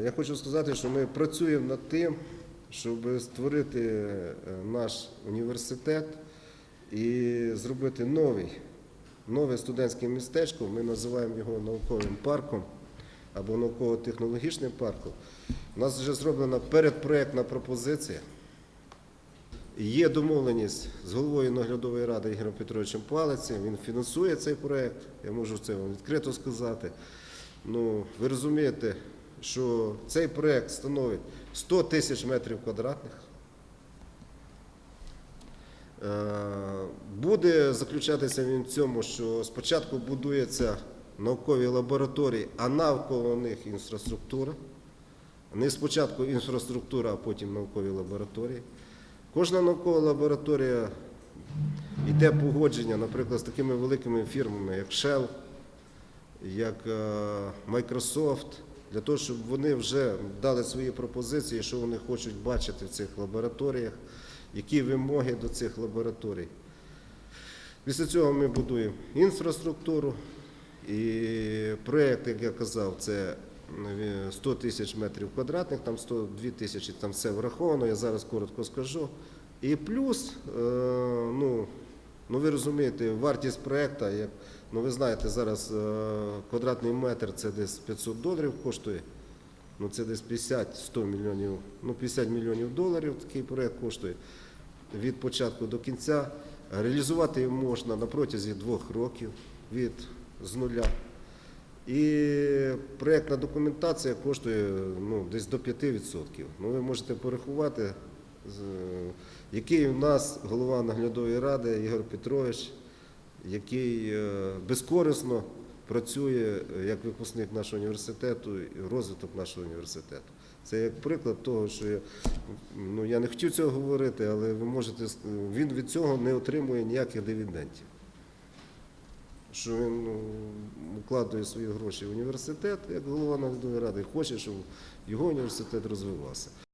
Е, Я хочу сказати, що ми працюємо над тим, щоб створити е, наш університет і зробити новий, нове студентське містечко. Ми називаємо його науковим парком або науково-технологічним парком. У нас вже зроблена передпроектна пропозиція. Є домовленість з головою наглядової ради Ігорем Петровичем Палицем. Він фінансує цей проект. Я можу це вам відкрито сказати. Ну, ви розумієте, що цей проект становить 100 тисяч метрів квадратних. Е, Буде заключатися він в цьому, що спочатку будується наукові лабораторії, а навколо них інфраструктура. Не спочатку інфраструктура, а потім наукові лабораторії. Кожна наукова лабораторія йде погодження, наприклад, з такими великими фірмами, як Shell, як е, Microsoft, для того, щоб вони вже дали свої пропозиції, що вони хочуть бачити в цих лабораторіях, які вимоги до цих лабораторій. Після цього ми будуємо інфраструктуру. І проєкт, як я казав, це е, 100 тисяч метрів квадратних, там 102 тисячі, там все враховано, я зараз коротко скажу. І плюс, е, ну ви розумієте, вартість проєкту, ну ви знаєте, зараз е, квадратний метр це десь 500 доларів коштує. Ну це десь 50-100 мільйонів, ну 50 мільйонів доларів такий проєкт коштує від початку до кінця. Реалізувати його можна на протязі двох років від з нуля. І проєктна документація коштує ну, десь до 5%. Ну, ви можете порахувати, який у нас голова наглядової ради Ігор Петрович, який е, безкорисно працює е, як випускник нашого університету і розвиток нашого університету. Це як приклад того, що я, ну, я не хотів цього говорити, але ви можете він від цього не отримує ніяких дивідендів. Що він ну, вкладує свої гроші в університет як голова наглядової ради, і хоче, щоб його університет розвивався.